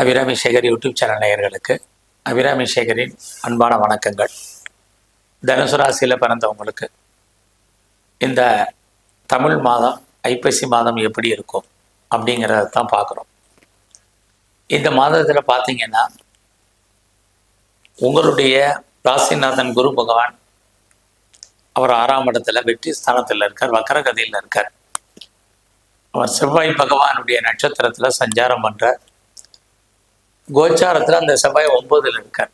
Abirami Sekar YouTube channel நேயர்களுக்கு அபிராமி சேகரின் அன்பான வணக்கங்கள். தனுசு ராசியில் பிறந்தவங்களுக்கு இந்த தமிழ் மாதம் ஐப்பசி மாதம் எப்படி இருக்கும் அப்படிங்கிறத தான் பார்க்குறோம். இந்த மாதத்தில் பார்த்தீங்கன்னா உங்களுடைய ராசிநாதன் குரு பகவான் அவர் ஆறாம் இடத்துல வெற்றி ஸ்தானத்தில் இருக்கார் வக்கரகதியில் இருக்கார். அவர் செவ்வாய் பகவானுடைய நட்சத்திரத்தில் சஞ்சாரம் பண்ணுறார் கோச்சாரத்துல அந்த செவ்வாய் ஒன்பதுல இருக்கார்.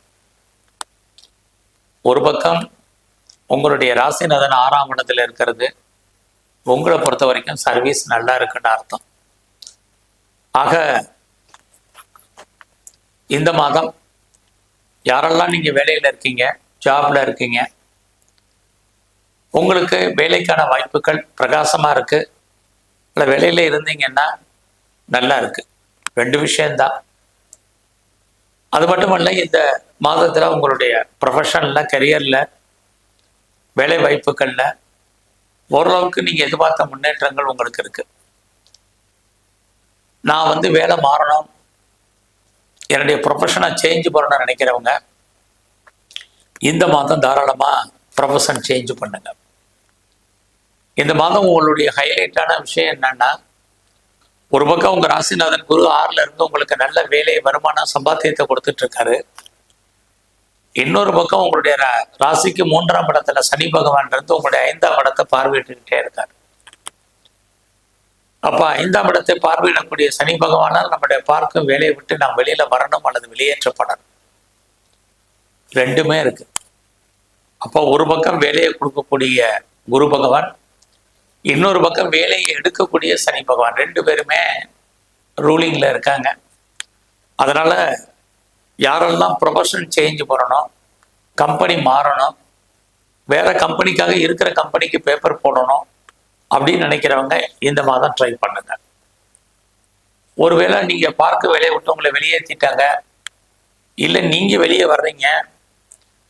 ஒரு பக்கம் உங்களுடைய ராசிநாதன் ஆறாம் இடத்துல இருக்கிறது. உங்களை பொறுத்த வரைக்கும் சர்வீஸ் நல்லா இருக்குன்னு அர்த்தம். ஆக இந்த மாதம் யாரெல்லாம் நீங்க வேலையில இருக்கீங்க ஜாப்ல இருக்கீங்க உங்களுக்கு வேலைக்கான வாய்ப்புகள் பிரகாசமா இருக்கு. இல்லை வேலையில் இருந்தீங்கன்னா நல்லா இருக்கு. ரெண்டு விஷயந்தான் அது மட்டுமல்ல இந்த மாதத்தில் உங்களுடைய ப்ரொஃபஷனில் கரியரில் வேலை வாய்ப்புகளில் ஓரளவுக்கு நீங்கள் எதிர்பார்த்த முன்னேற்றங்கள் உங்களுக்கு இருக்குது நான் வந்து வேலை மாறணும். என்னுடைய ப்ரொஃபஷனை சேஞ்ச் பண்ணணும்னு நினைக்கிறவங்க இந்த மாதம் தாராளமாக ப்ரொஃபஷன் சேஞ்ச் பண்ணுங்க. இந்த மாதம் உங்களுடைய ஹைலைட்டான விஷயம் என்னன்னா ஒரு பக்கம் உங்க ராசிநாதன் குரு ஆறுல இருந்து உங்களுக்கு நல்ல வேலை வருமானம் சம்பாத்தியத்தை கொடுத்துட்டு இருக்காரு இன்னொரு பக்கம் உங்களுடைய ரா- ராசிக்கு மூன்றாம் இடத்துல சனி பகவான் இருந்து உங்களுடைய ஐந்தாம் இடத்தை பார்வையிட்டுக்கிட்டே இருக்கார். அப்ப ஐந்தாம் இடத்தை பார்வையிடக்கூடிய சனி பகவானால் நம்முடைய பார்க்கும் வேலையை விட்டு நாம் வெளியில வரணும் அல்லது வெளியேற்றப்படணும். ரெண்டுமே இருக்கு. அப்போ ஒரு பக்கம் வேலையை கொடுக்கக்கூடிய குரு பகவான் இன்னொரு பக்கம் வேலையை எடுக்கக்கூடிய சனி பகவான். ரெண்டு பேருமே ரூலிங்கில் இருக்காங்க. அதனால் யாரெல்லாம் ப்ரொஃபஷன் சேஞ்ச் பண்ணணும் கம்பெனி மாறணும் வேற கம்பெனிக்காக இருக்கிற கம்பெனிக்கு பேப்பர் போடணும் அப்படின்னு நினைக்கிறவங்க இந்த மாதம் ட்ரை பண்ணுங்க. ஒருவேளை நீங்க பார்க்க வேலையை விட்டு உங்களை வெளியேற்றிட்டாங்க இல்லை நீங்க வெளியே வர்றீங்க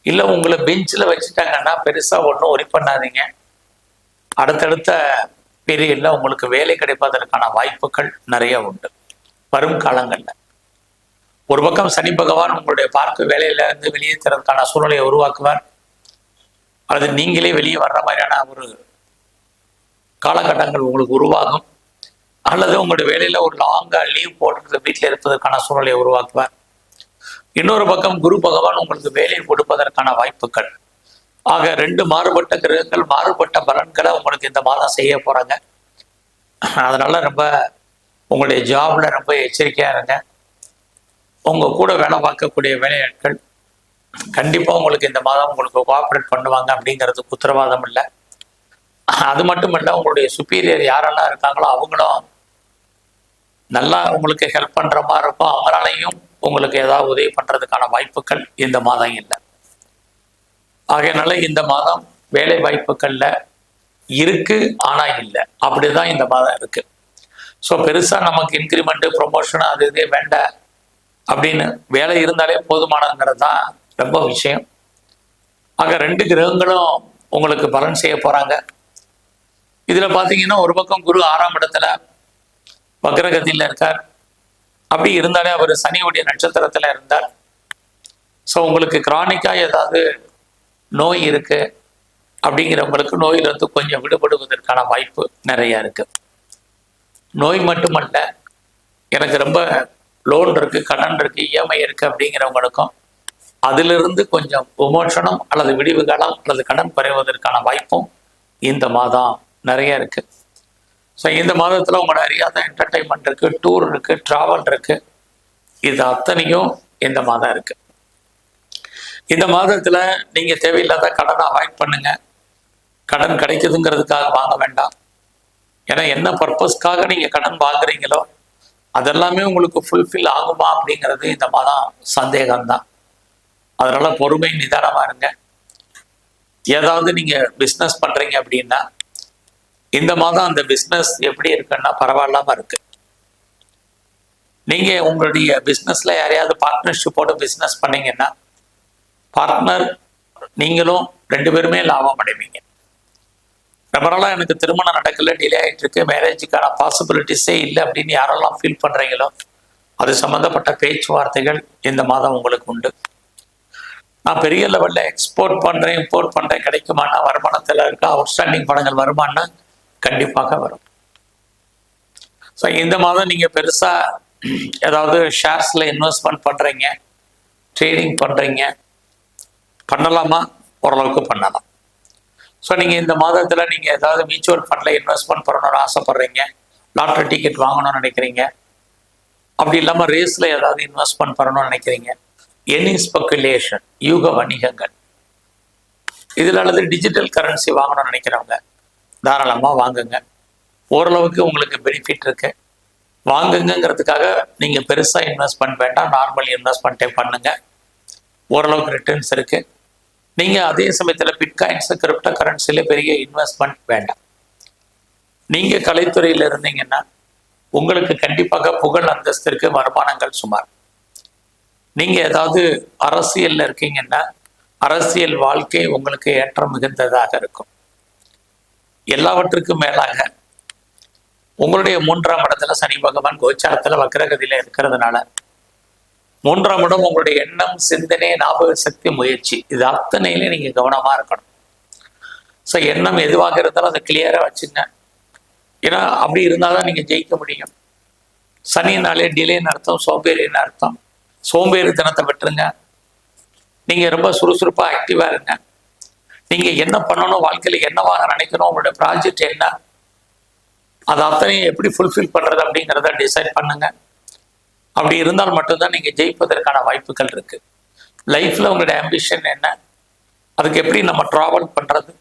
இல்லை உங்களை பெஞ்சில் வச்சுட்டாங்கன்னா பெருசாக ஒன்றும் ஒரி பண்ணாதீங்க. அடுத்தடுத்த பீரியட்ல உங்களுக்கு வேலை கிடைப்பதற்கான வாய்ப்புகள் நிறைய உண்டு. வரும் காலங்கள்ல. ஒரு பக்கம் சனி பகவான் உங்களுடைய பார்க்க வேலையில இருந்து வெளியேற்றுறதுக்கான சூழ்நிலையை உருவாக்குவார். அல்லது நீங்களே வெளியே வர்ற மாதிரியான ஒரு காலகட்டங்கள் உங்களுக்கு உருவாகும். அல்லது உங்களுடைய வேலையில ஒரு லாங்கா லீவ் போட்டு வீட்டில் இருப்பதற்கான சூழ்நிலையை உருவாக்குவார். இன்னொரு பக்கம் குரு பகவான் உங்களுக்கு வேலையை கொடுப்பதற்கான வாய்ப்புகள் ஆக ரெண்டு மாறுபட்ட கிரகங்கள் மாறுபட்ட பலன்களை உங்களுக்கு இந்த மாதம் செய்ய போகிறாங்க அதனால ரொம்ப உங்களுடைய ஜாபில் ரொம்ப எச்சரிக்கையாக இருங்க. உங்கள் கூட வேலை பார்க்கக்கூடிய வேலையாட்கள் கண்டிப்பாக உங்களுக்கு இந்த மாதம் உங்களுக்கு கோஆப்ரேட் பண்ணுவாங்க அப்படிங்கிறதுக்கு உத்தரவாதம் இல்லை. அது மட்டும் இல்லை உங்களுடைய சுப்பீரியர் யாரெல்லாம் இருக்காங்களோ அவங்களும் நல்லா உங்களுக்கு ஹெல்ப் பண்ணுற மாதிரி இருக்கும். அவங்களாலையும் உங்களுக்கு ஏதாவது உதவி பண்ணுறதுக்கான வாய்ப்புகள் இந்த மாதம் இல்லை. ஆகையினால இந்த மாதம் வேலை வாய்ப்புகள்ல இருக்கு ஆனா இல்லை. அப்படிதான் இந்த மாதம் இருக்கு. ஸோ பெருசா நமக்கு இன்க்ரிமெண்ட் ப்ரொமோஷன் அது இதே வேண்டாம். அப்படின்னு வேலை இருந்தாலே போதுமானதுங்கிறது தான் ரொம்ப விஷயம். ஆக ரெண்டு கிரகங்களும் உங்களுக்கு பலன் செய்ய போறாங்க. இதுல பாத்தீங்கன்னா ஒரு பக்கம் குரு ஆறாம் இடத்துல வக்ரகதியில் இருக்கார். அப்படி இருந்தாலே அவர் சனியுடைய நட்சத்திரத்துல இருந்தார். ஸோ உங்களுக்கு கிரானிக்கா ஏதாவது நோய் இருக்கு அப்படிங்கிறவங்களுக்கு நோயிலிருந்து கொஞ்சம் விடுபடுவதற்கான வாய்ப்பு நிறைய இருக்கு. நோய் மட்டுமல்ல எனக்கு ரொம்ப லோன் இருக்கு கடன் இருக்கு இஎம்ஐ இருக்கு அப்படிங்கிறவங்களுக்கும் அதிலிருந்து கொஞ்சம் விமோசனம் அல்லது விடிவு காலம் அல்லது கடன் குறைவதற்கான வாய்ப்பும் இந்த மாதம் நிறைய இருக்கு. ஸோ இந்த மாதத்தில் உங்களோட அறியாத என்டர்டைன்மெண்ட் இருக்கு டூர் இருக்கு ட்ராவல் இருக்கு. இது அத்தனையும் இந்த மாதம் இருக்கு. இந்த மாதத்துல நீங்க தேவையில்லாத கடனை அவாய்ட் பண்ணுங்க. கடன் கிடைக்குதுங்கிறதுக்காக வாங்க வேண்டாம். ஏன்னா என்ன பர்பஸ்க்காக நீங்க கடன் வாங்குறீங்களோ அதெல்லாமே உங்களுக்கு ஃபுல்ஃபில் ஆகுமா அப்படிங்கிறது இந்த மாதம் சந்தேகம்தான். அதனால பொறுமை நிதானமா இருங்க. ஏதாவது நீங்க பிஸ்னஸ் பண்றீங்க அப்படின்னா இந்த மாதம் அந்த பிஸ்னஸ் எப்படி இருக்குன்னா பரவாயில்லாம இருக்கு. நீங்க உங்களுடைய பிஸ்னஸ்ல யாரையாவது பார்ட்னர்ஷிப்போட பிஸ்னஸ் பண்ணீங்கன்னா பார்ட்னர் நீங்களும் ரெண்டு பேருமே லாபம் அடைவீங்க. ரொம்ப நாளாக எனக்கு திருமணம் நடக்கல டிலே ஆகிட்டு இருக்கு மேரேஜுக்கான பாசிபிலிட்டிஸே இல்லை அப்படின்னு யாரெல்லாம் ஃபீல் பண்ணுறீங்களோ அது சம்பந்தப்பட்ட பேச்சுவார்த்தைகள் இந்த மாதம் உங்களுக்கு உண்டு. நான் பெரிய லெவலில் எக்ஸ்போர்ட் பண்ணுறேன் இம்போர்ட் பண்ணுறேன் கிடைக்குமானா வருமானத்தில் இருக்க அவுட்ஸ்டாண்டிங் படங்கள் வருமானா கண்டிப்பாக வரும். ஸோ இந்த மாதம் நீங்கள் பெருசாக ஏதாவது ஷேர்ஸில் இன்வெஸ்ட்மெண்ட் பண்ணுறீங்க ட்ரேடிங் பண்ணுறீங்க பண்ணலாமா? ஓரளவுக்கு பண்ணலாம். ஸோ நீங்கள் இந்த மாதத்தில் நீங்கள் ஏதாவது மியூச்சுவல் ஃபண்டில் இன்வெஸ்ட்மெண்ட் பண்ணணும்னு ஆசைப்பட்றீங்க லாட்ரி டிக்கெட் வாங்கணும்னு நினைக்கிறீங்க அப்படி இல்லாமல் ரேஸில் ஏதாவது இன்வெஸ்ட்மெண்ட் பண்ணணும்னு நினைக்கிறீங்க எனி ஸ்பெக்குலேஷன் யூக வணிகங்கள் இதில் அல்லது டிஜிட்டல் கரன்சி வாங்கணும்னு நினைக்கிறவங்க தாராளமாக வாங்குங்க. ஓரளவுக்கு உங்களுக்கு பெனிஃபிட் இருக்கு. வாங்குங்கிறதுக்காக நீங்கள் பெருசாக இன்வெஸ்ட்மெண்ட் வேண்டாம் நார்மல் இன்வெஸ்ட்மெண்ட்டே பண்ணுங்கள் ஓரளவுக்கு ரிட்டர்ன்ஸ் இருக்குது நீங்கள் அதே சமயத்தில் பிட்காயின்ஸ் கிரிப்டோ கரன்சியில் பெரிய இன்வெஸ்ட்மெண்ட் வேண்டாம். நீங்கள் கலைத்துறையில் இருந்தீங்கன்னா உங்களுக்கு கண்டிப்பாக புகழ் அந்தஸ்திற்கு வருமானங்கள் சுமார். நீங்க ஏதாவது அரசியல்ல இருக்கீங்கன்னா அரசியல் வாழ்க்கை உங்களுக்கு ஏற்றம் மிகுந்ததாக இருக்கும். எல்லாவற்றுக்கும் மேலாக உங்களுடைய மூன்றாம் இடத்துல சனி பகவான் கோச்சாரத்துல வக்ரகதியில இருக்கிறதுனால மூன்றாம் இடம் உங்களுடைய எண்ணம் சிந்தனை ஞாபக சக்தி முயற்சி. இது அத்தனையிலே நீங்க கவனமா இருக்கணும். ஸோ எண்ணம் எதுவாக இருந்தாலும் அதை கிளியரா வச்சுங்க. ஏன்னா அப்படி இருந்தாதான் நீங்க ஜெயிக்க முடியும். சனினாலே டிலேன்னு அர்த்தம் சோம்பேறின்னு அர்த்தம். சோம்பேறித்தனத்தை விட்டுருங்க. நீங்க ரொம்ப சுறுசுறுப்பா ஆக்டிவா இருங்க. நீங்க என்ன பண்ணணும் வாழ்க்கையில என்னவாக நினைக்கணும் உங்களுடைய ப்ராஜெக்ட் என்ன? அது அத்தனையும் எப்படி ஃபுல்ஃபில் பண்றது அப்படிங்கிறத டிசைட் பண்ணுங்க. அப்படி இருந்தால் மட்டும்தான் நீங்கள் ஜெயிப்பதற்கான வாய்ப்புகள் இருக்குது லைஃப்பில் உங்களுடைய ஆம்பிஷன் என்ன? அதுக்கு எப்படி நம்ம ட்ராவல் பண்ணுறது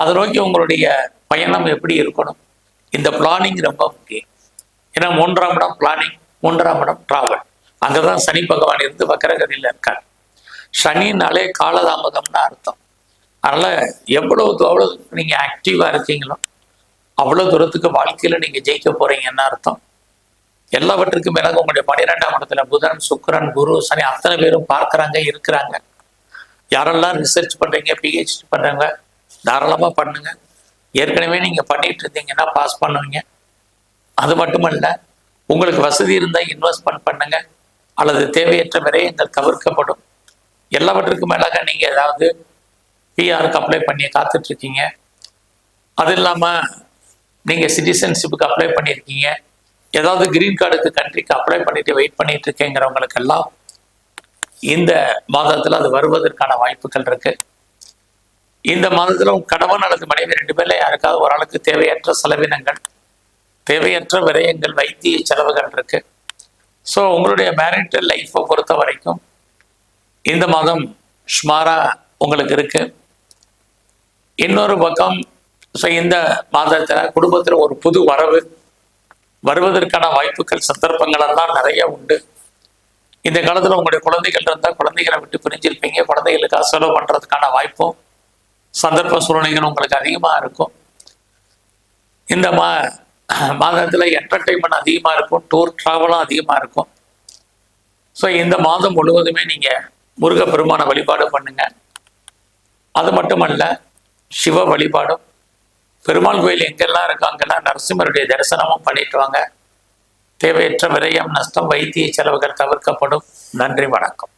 அதை நோக்கி உங்களுடைய பயணம் எப்படி இருக்கணும்? இந்த பிளானிங் ரொம்ப முக்கியம். ஏன்னா மூன்றாம் இடம் பிளானிங் மூன்றாம் இடம் ட்ராவல் அங்கே தான் சனி பகவான் இருந்து வக்கரகதியில் இருக்கார். சனினாலே காலதாமதம்னு அர்த்தம். அதனால் எவ்வளவு எவ்வளோ நீங்கள் ஆக்டிவாக இருக்கீங்களோ அவ்வளோ தூரத்துக்கு வாழ்க்கையில் நீங்கள் ஜெயிக்க போகிறீங்கன்னு அர்த்தம். எல்லாவற்றுக்கும் மேலாக உங்களுடைய பன்னிரெண்டாம் இடத்துல புதன் சுக்கரன் குரு சனி அத்தனை பேரும் பார்க்குறாங்க இருக்கிறாங்க. யாரெல்லாம் ரிசர்ச் பண்ணுறீங்க பிஹெச்டி பண்ணுறாங்க தாராளமாக பண்ணுங்க. ஏற்கனவே நீங்கள் பண்ணிட்டு இருந்தீங்கன்னா பாஸ் பண்ணுவீங்க. அது மட்டுமல்ல உங்களுக்கு வசதி இருந்தால் இன்வெஸ்ட்மெண்ட் பண்ணுங்க. அல்லது தேவையற்ற விரயங்கள் தவிர்க்கப்படும். எல்லாவற்றுக்கும் மேலாக நீங்கள் ஏதாவது பிஆருக்கு அப்ளை பண்ணி காத்துட்ருக்கீங்க அது இல்லாமல் நீங்கள் சிட்டிசன்ஷிப்புக்கு அப்ளை பண்ணியிருக்கீங்க. ஏதாவது கிரீன் கார்டுக்கு கண்ட்ரிக்கு அப்ளை பண்ணிட்டு வெயிட் பண்ணிட்டு இருக்கேங்கிறவங்களுக்கெல்லாம் இந்த மாதத்துல அது வருவதற்கான வாய்ப்புகள் இருக்கு. இந்த மாதத்திலும் உங்க கணவன் அல்லது மனைவி ரெண்டு பேர்ல யாருக்காவது ஒரு ஆளுக்கு தேவையற்ற செலவினங்கள் தேவையற்ற விரயங்கள் வைத்திய செலவுகள் இருக்கு. ஸோ உங்களுடைய மேரிட்டல் லைஃப்பை பொறுத்த வரைக்கும் இந்த மாதம் ஸ்மாரா உங்களுக்கு இருக்கு. இன்னொரு பக்கம் ஸோ இந்த மாதத்தில் குடும்பத்தில் ஒரு புது வரவு வருவதற்கான வாய்ப்புகள் சந்தர்ப்பங்கள் எல்லாம் நிறைய உண்டு. இந்த காலத்தில் உங்களுடைய குழந்தைகள் இருந்தால் குழந்தைகளை விட்டு பிரிஞ்சிருப்பீங்க. குழந்தைகளுக்காக செலவு பண்றதுக்கான வாய்ப்பும் சந்தர்ப்ப சூழ்நிலைகள் உங்களுக்கு அதிகமாக இருக்கும். இந்த மா மாதத்தில் என்டர்டைன்மெண்ட் அதிகமாக இருக்கும் டூர் ட்ராவலும் அதிகமாக இருக்கும். ஸோ இந்த மாதம் முழுவதுமே நீங்க முருகப்பெருமான வழிபாடு பண்ணுங்க. அது மட்டுமல்ல சிவ வழிபாடும் பெருமாள் கோயில் எங்கெல்லாம் இருக்கோ அங்கெல்லாம் நரசிம்மருடைய தரிசனமும் பண்ணிட்டு வாங்க. தேவையற்ற விரயம் நஷ்டம் வைத்திய செலவுகள் தவிர்க்கப்படும். நன்றி வணக்கம்.